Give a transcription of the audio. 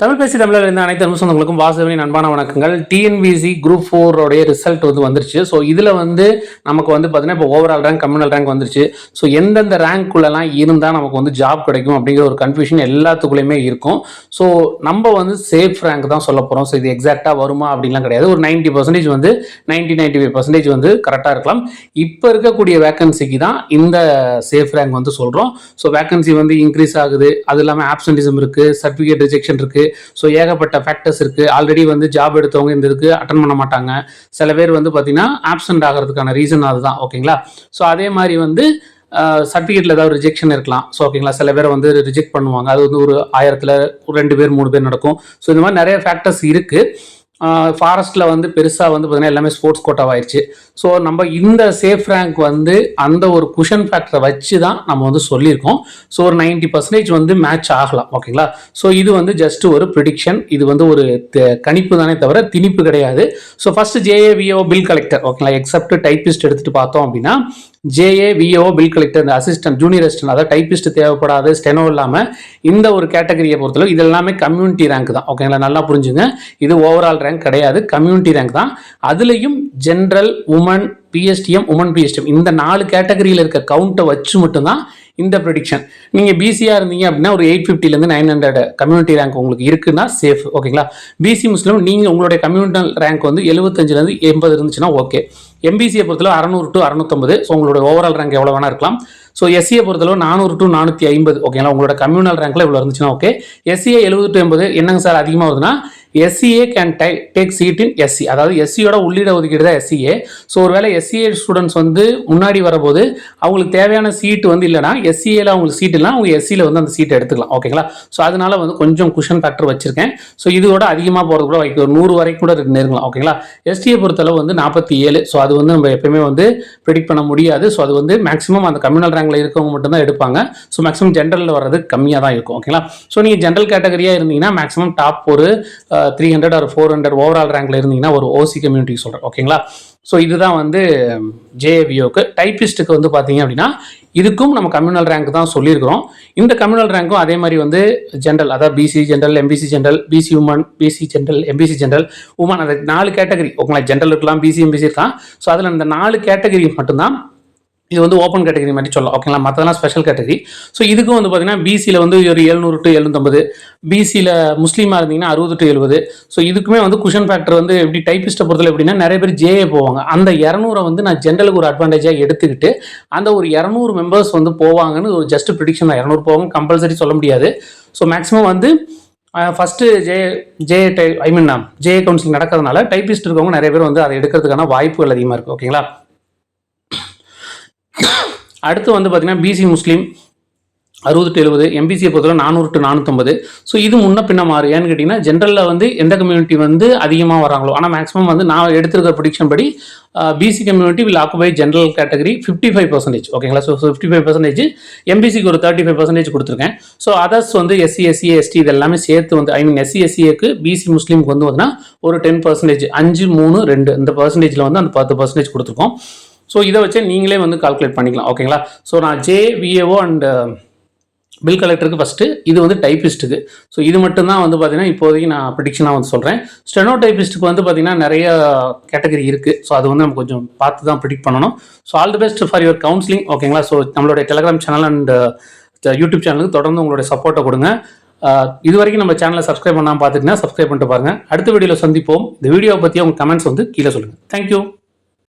தமிழ் பேசி தமிழில் இருந்த அனைத்து அன்பு சொந்தங்களுக்கும் வாசவனின் அன்பான வணக்கங்கள். டிஎன்பிசி குரூப் ஃபோரோடைய ரிசல்ட் வந்து வந்துருச்சு. ஸோ இதில் வந்து நமக்கு வந்து பார்த்தீங்கன்னா இப்போ ஓவரால் ரேங்க் கம்யூனல் ரேங்க் வந்துருச்சு. ஸோ எந்தெந்த ரேங்க்குள்ளெல்லாம் இருந்தால் நமக்கு வந்து ஜாப் கிடைக்கும் அப்படிங்கிற ஒரு கன்ஃபியூஷன் எல்லாத்துக்குள்ளேயுமே இருக்கும். ஸோ நம்ம வந்து சேஃப் ரேங்க் தான் சொல்ல போகிறோம் ஸோ இது எக்ஸாக்டாக வருமா அப்படின்லாம் கிடையாது. ஒரு நைன்ட்டி பர்சன்டேஜ் வந்து நைன்டி நைன்டி ஃபைவ் பர்சன்டேஜ் வந்து கரெக்டாக இருக்கலாம். இப்போ இருக்கக்கூடிய வேகன்சிக்கு தான் இந்த சேஃப் ரேங்க் வந்து சொல்கிறோம் ஸோ வேகன்சி வந்து இன்க்ரீஸ் ஆகுது. அது இல்லாமல் ஆப்சன்டிசம் இருக்குது சர்டிஃபிகேட் ரிஜெக்ஷன் இருக்குது ஸோ ஏகப்பட்ட ஃபேக்டர்ஸ் இருக்குது ஆல்ரெடி வந்து ஜாப் எடுத்தவங்க இந்த இதுக்கு அட்டன் பண்ண மாட்டாங்க. சில பேர் வந்து பார்த்தீங்கன்னா ஆப்சண்ட் ஆகிறதுக்கான ரீசன் அதுதான். ஓகேங்களா ஸோ அதே மாதிரி வந்து சர்டிஃபிகேட்டில் ஏதாவது ரிஜெக்ஷன் இருக்கலாம். ஸோ ஓகேங்களா சில பேரை வந்து ரிஜெக்ட் பண்ணுவாங்க. அது வந்து ஒரு ஆயிரத்தில் ரெண்டு பேர் மூணு பேர் நடக்கும். ஸோ இந்த மாதிரி நிறைய ஃபேக்டர்ஸ் இருக்குது ஃபாரஸ்ட்டில் வந்து பெருசாக வந்து பார்த்திங்கன்னா எல்லாமே ஸ்போர்ட்ஸ் கோட்டாவாயிருச்சு ஸோ நம்ம இந்த சேஃப் ரேங்க் வந்து அந்த ஒரு குஷன் ஃபேக்டரை வச்சு தான் நம்ம வந்து சொல்லியிருக்கோம். ஸோ ஒரு நைன்டி பர்சன்டேஜ் வந்து மேட்ச் ஆகலாம் ஓகேங்களா ஸோ இது வந்து ஜஸ்ட் ஒரு ப்ரிடிக்ஷன் இது வந்து ஒரு கணிப்பு தானே தவிர திணிப்பு கிடையாது. So first JAVO bill collector ஓகேங்களா எக்ஸப்ட் டைப்பிஸ்ட் எடுத்துகிட்டு பார்த்தோம் அப்படின்னா ஜேஏ விஓ பில் கலெக்டர் இந்த அசிஸ்டன்ட் ஜூனியர் அசிஸ்டன்ட் அதாவது டைப்பிஸ்ட் தேவைப்படாத ஸ்டெனோ இல்லாமல் இந்த ஒரு கேட்டகரியை பொறுத்தளவு இது எல்லாமே கம்யூனிட்டி ரேங்க் தான். ஓகேங்களா நல்லா புரிஞ்சுங்க. இது ஓவரால் ரேங்க் கிடையாது. கம்யூனிட்டி ரேங்க் தான். அதுலேயும் general women PSTM women PSTM இந்த நாலு கேட்டகரியில் இருக்க கவுண்ட்டை வச்சு மட்டும்தான் இந்த ப்ரொடிக்ஷன் நீங்கள் பிசியாக இருந்தீங்க அப்படின்னா ஒரு எயிட் ஃபிஃப்டிலேருந்து நைன் ஹண்ட்ரட் கம்யூனிட்டி ரேங்க் உங்களுக்கு இருக்குன்னா சேஃப் ஓகேங்களா பிசி முஸ்லீம் நீங்கள் உங்களுடைய கம்யூனிட்டல் ரேங்க் வந்து எழுபத்தஞ்சிலேருந்து எண்பது இருந்துச்சுன்னா ஓகே எம்பிசியை பொறுத்தளவு அறநூறு டு அறநூத்தம்பது. ஸோ உங்களோட ஓவரால் ரேங்க் எவ்வளோ வேணா இருக்கலாம். ஸோ எஸ்சியை பொறுத்தளவு நானூறு டு நானூற்றி ஐம்பது ஓகேங்களா உங்களோட கம்யூனல் ரேங்க்ல இவ்வளோ இருந்துச்சுன்னா ஓகே எஸ்சியை எழுபது டு எண்பது என்னங்க சார் அதிகமாக வருதுன்னா SCA can tie take seat in SC அதாவது எஸ்சியோட உள்ளிட ஒதுக்கீடு தான் எஸ்சிஏ ஸோ ஒருவேளை எஸ்சிஏ ஸ்டூடெண்ட்ஸ் வந்து முன்னாடி வரபோது அவங்களுக்கு தேவையான சீட் வந்து இல்லைனா எஸ்சிஏல அவங்களுக்கு சீட் இல்லை அவங்க எஸ்சியில் வந்து அந்த சீட் எடுத்துக்கலாம். ஓகேங்களா ஸோ அதனால வந்து கொஞ்சம் குஷன் ஃபேக்டர் வச்சிருக்கேன். ஸோ இதோட அதிகமாக போகிறது கூட வைக்க ஒரு நூறு வரைக்கும் கூட நெருங்கலாம். ஓகேங்களா எஸ்டியை பொறுத்தளவு வந்து நாற்பத்தி ஏழு. ஸோ அது வந்து நம்ம எப்பயுமே வந்து ப்ரெடிக்ட் பண்ண முடியாது. ஸோ அது வந்து மேக்ஸிமம் அந்த கம்யூனல் ரேங்கில் இருக்கவங்க மட்டும்தான் எடுப்பாங்க. ஸோ மேக்ஸிமம் ஜென்ரலில் வர்றது கம்மியாக தான் இருக்கும். ஓகேங்களா ஸோ நீங்கள் ஜென்ரல் கேட்டகரியாக இருந்தீங்கன்னா மேக்ஸிமம் டாப் ஒரு three hundred or four hundred overall ரேங்க்ல இருந்தீங்கன்னா ஒரு ஓசி கம்யூனிட்டி சொல்கிறேன் ஓகேங்களா ஸோ இதுதான் வந்து ஜேஏவிஓக்கு டைப்பிஸ்ட்டுக்கு வந்து பார்த்தீங்க அப்படின்னா இதுக்கும் நம்ம கம்யூனல் ரேங்க் தான் சொல்லியிருக்கிறோம். இந்த கம்யூனல் ரேங்க்கும் அதே மாதிரி வந்து ஜென்ரல் அதாவது BC general MBC general BC women BC general MBC general women அந்த நாலு கேட்டகரி ஓகேங்களா ஜென்ரல் இருக்கலாம் பிசி எம்பிசி இருக்கலாம். ஸோ அதில் அந்த நாலு கேட்டகரி மட்டும்தான் இது வந்து ஓப்பன் கேட்டகரி மாதிரி சொல்லலாம் ஓகேங்களா மற்றதெல்லாம் ஸ்பெஷல் கேட்டகரி ஸோ இதுக்கும் வந்து பார்த்தீங்கன்னா பிசியில் வந்து ஒரு எழுநூறு டு எழுநூத்தம்பது. பிசியில் முஸ்லீமாக இருந்தீங்கன்னா அறுபது டு எழுபது. ஸோ இதுக்குமே வந்து குஷன் ஃபேக்டர் வந்து எப்படி டைப்பிஸ்ட்டை பொறுத்தல எப்படின்னா நிறைய பேர் ஜேஏ போவாங்க. அந்த இரநூறை வந்து நான் ஜென்ரலுக்கு ஒரு அட்வான்டேஜாக எடுத்துக்கிட்டு அந்த ஒரு இரநூறு மெம்பர்ஸ் வந்து போவாங்கன்னு ஒரு ஜஸ்ட் ப்ரிடிக்ஷன் தான். இரநூறு போவாங்க கம்பல்சரி சொல்ல முடியாது. ஸோ மேக்ஸிமம் வந்து first J J tie I mean J counselling நடக்கிறதுனால டைப்பிஸ்ட் இருக்கவங்க நிறைய பேர் வந்து அதை எடுக்கிறதுக்கான வாய்ப்புகள் அதிகமாக இருக்குது ஓகேங்களா அடுத்து வந்து பார்த்திங்கன்னா பிசி முஸ்லீம் அறுபது டு எழுபது எம்பிசியை பொறுத்தவரை நானூறு டு நானூற்றம்பது ஸோ இது முன்ன பின்ன மாறு. ஏன்னு கேட்டிங்கன்னா ஜென்ரலில் வந்து எந்த கம்யூனிட்டி வந்து அதிகமாக வராங்களோ ஆனால் மேக்ஸிமம் வந்து நான் எடுத்திருக்க ப்ரிடிக்ஷன் படி BC community will occupy general category fifty five percentage ஓகேங்களா ஸோ ஃபிஃப்டி ஃபைவ் பர்சன்டேஜ் எம்பிசிக்கு ஒரு தேர்ட்டி ஃபைவ் பர்சன்டேஜ் கொடுத்துருக்கேன். ஸோ அதர்ஸ் வந்து எஸ்சி எஸ்சி எஸ்டி இது எல்லாமே சேர்த்து வந்து ஐ மீன் எஸ்சி எஸ்சிஏக்கு பிசி முஸ்லீமுக்கு வந்து பார்த்தீங்கன்னா ஒரு டென் பர்சன்டேஜ் அஞ்சு மூணு ரெண்டு இந்த பர்சன்டேஜில் வந்து அந்த பத்து பர்சன்டேஜ் கொடுத்துருக்கோம். ஸோ இதை வச்சு நீங்களே வந்து கால்குலேட் பண்ணிக்கலாம் ஓகேங்களா ஸோ நான் ஜேவிஏஓ அண்டு அண்ட் பில் கலெக்டருக்கு ஃபஸ்ட்டு இது வந்து டைப்பிஸ்ட்டுக்கு ஸோ இது மட்டும்தான் வந்து பார்த்தீங்கன்னா இப்போதைக்கு நான் ப்ரிடிக்ஷனாக வந்து சொல்கிறேன் ஸ்டெனோ டைப்பிஸ்ட்டுக்கு வந்து பார்த்தீங்கன்னா நிறைய கேட்டகரி இருக்குது ஸோ அது வந்து நம்ம கொஞ்சம் பார்த்து தான் ப்ரிடிக்ட் பண்ணணும் so all the best for your counselling ஓகேங்களா ஸோ நம்மளுடைய டெலகிராம் சேனல் அண்ட் யூடியூப் சேனலுக்கு தொடர்ந்து உங்களுடைய சப்போர்ட்டை கொடுங்க. Uh, இது வரைக்கும் நம்ம சேனலை சப்ஸ்கிரைப் பண்ணாமல் பார்த்துட்டுனா சப்ஸ்கிரைப் பண்ணிட்டு பாருங்கள் அடுத்த வீடியோவில் சந்திப்போம். இந்த வீடியோவை பற்றி உங்கள் கமெண்ட்ஸ் வந்து கீழே சொல்லுங்கள் தேங்க்யூ